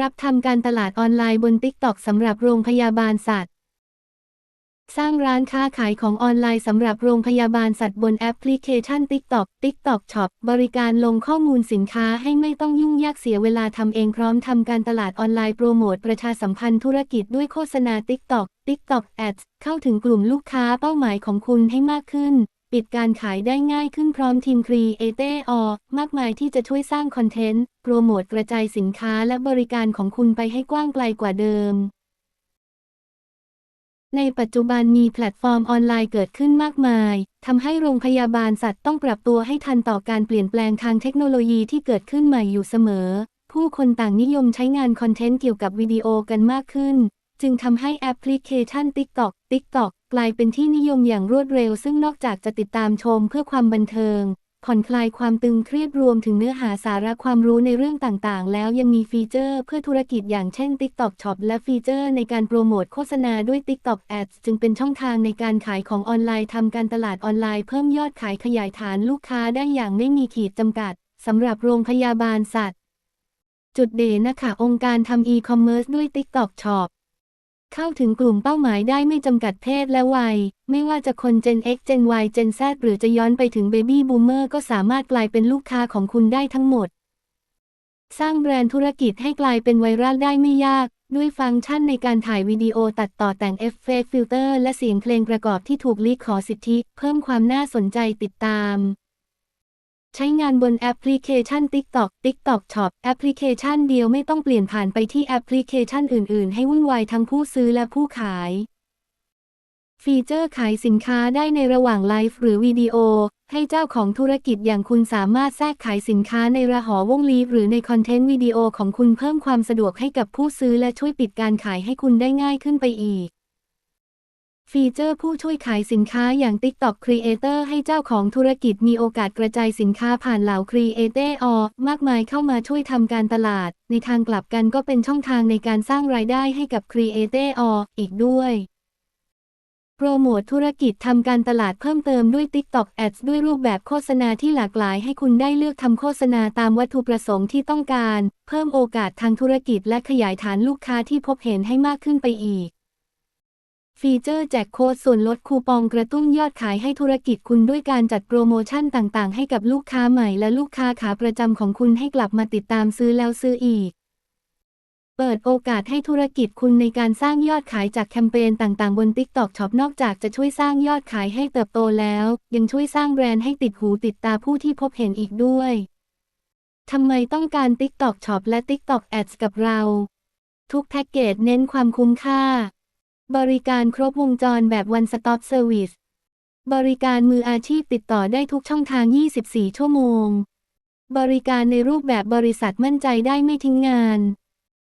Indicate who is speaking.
Speaker 1: รับทำการตลาดออนไลน์บน TikTok สำหรับโรงพยาบาลสัตว์ สร้างร้านค้าขายของออนไลน์สำหรับโรงพยาบาลสัตว์บนแอปพลิเคชัน TikTok TikTok Shop บริการลงข้อมูลสินค้าให้ไม่ต้องยุ่งยากเสียเวลาทำเองพร้อมทำการตลาดออนไลน์โปรโมทประชาสัมพันธ์ธุรกิจด้วยโฆษณา TikTok TikTok Ads เข้าถึงกลุ่มลูกค้าเป้าหมายของคุณให้มากขึ้น ปิดการขายได้ง่ายขึ้นพร้อมทีมครีเอเตอร์มากมายที่จะช่วยสร้างคอนเทนต์ โปรโมทกระจายสินค้าและบริการของคุณไปให้กว้างไกลกว่าเดิม ในปัจจุบันมีแพลตฟอร์มออนไลน์เกิดขึ้นมากมายทำให้โรงพยาบาลสัตว์ต้องปรับตัวให้ทันต่อการเปลี่ยนแปลงทางเทคโนโลยีที่เกิดขึ้นใหม่อยู่เสมอ ผู้คนต่างนิยมใช้งานคอนเทนต์เกี่ยวกับวิดีโอกันมากขึ้น จึงทำให้แอปพลิเคชัน TikTok TikTok กลายเป็นที่นิยมอย่างรวดเร็ว ซึ่งนอกจากจะติดตามชมเพื่อความบันเทิง ผ่อนคลายความตึงเครียดรวมถึงเนื้อหาสาระความรู้ในเรื่องต่างๆ แล้วยังมีฟีเจอร์เพื่อธุรกิจอย่างเช่น TikTok Shop และฟีเจอร์ในการโปรโมทโฆษณาด้วย TikTok Ads จึงเป็นช่องทางในการขายของออนไลน์ทำการตลาดออนไลน์เพิ่มยอดขายขยายฐานลูกค้าได้อย่างไม่มีขีดจำกัดสำหรับโรงพยาบาลสัตว์ จุดเด่นนะคะองค์การทำอีคอมเมิร์ซด้วย TikTok Shop เข้าถึงกลุ่มเป้าหมายได้ไม่จำกัดเพศและวัย ไม่ว่าจะคน Gen X Gen Y Gen Z หรือจะย้อนไปถึง Baby Boomer ก็สามารถกลายเป็นลูกค้าของคุณได้ทั้งหมด สร้างแบรนด์ธุรกิจให้กลายเป็นไวรัลได้ไม่ยาก ด้วยฟังก์ชันในการถ่ายวิดีโอตัดต่อแต่งเอฟเฟกต์ฟิลเตอร์และเสียงเพลงประกอบที่ถูกลิขสิทธิ เพิ่มความน่าสนใจติดตาม ใช้งานบนแอปพลิเคชัน TikTok TikTok Shop แอปพลิเคชันเดียวไม่ต้องเปลี่ยนผ่านไปที่แอปพลิเคชันอื่น ๆ ให้วุ่นวายทั้งผู้ซื้อและผู้ขาย ฟีเจอร์ขายสินค้าได้ในระหว่างไลฟ์หรือวิดีโอ ให้เจ้าของธุรกิจอย่างคุณสามารถแทรกขายสินค้าในระหอวงลีฟหรือในคอนเทนต์วิดีโอของคุณเพิ่มความสะดวกให้กับผู้ซื้อและช่วยปิดการขายให้คุณได้ง่ายขึ้นไปอีก ฟีเจอร์ผู้ช่วยขายสินค้าอย่าง TikTok Creator ให้เจ้าของธุรกิจมีโอกาสกระจายสินค้าผ่านเหล่า Creator มากมายเข้ามาช่วยทำการตลาด ในทางกลับกันก็เป็นช่องทางในการสร้างรายได้ให้กับ Creator อีกด้วยโปรโมทธุรกิจทำการตลาดเพิ่มเติมด้วย TikTok Ads ด้วยรูปแบบโฆษณาที่หลากหลายให้คุณได้เลือกทำโฆษณาตามวัตถุประสงค์ที่ต้องการ เพิ่มโอกาสทางธุรกิจและขยายฐานลูกค้าที่พบเห็นให้มากขึ้นไปอีก ฟีเจอร์แจกโค้ดส่วนลดคูปองกระตุ้นยอดขายให้ธุรกิจคุณด้วยการจัดโปรโมชั่นต่างๆ ให้กับลูกค้าใหม่และลูกค้าขาประจำของคุณให้กลับมาติดตามซื้อแล้วซื้ออีก เปิดโอกาสให้ธุรกิจคุณในการสร้างยอดขายจากแคมเปญต่างๆ บน TikTok Shop นอกจากจะช่วยสร้างยอดขายให้เติบโตแล้ว ยังช่วยสร้างแบรนด์ให้ติดหูติดตาผู้ที่พบเห็นอีกด้วย ทำไมต้องการ TikTok Shop และ TikTok Ads กับเรา ทุกแพ็กเกจเน้นความคุ้มค่า บริการครบวงจรแบบ One Stop Service บริการมืออาชีพติดต่อได้ทุกช่องทาง 24 ชั่วโมง บริการในรูปแบบบริษัทมั่นใจได้ไม่ทิ้งงาน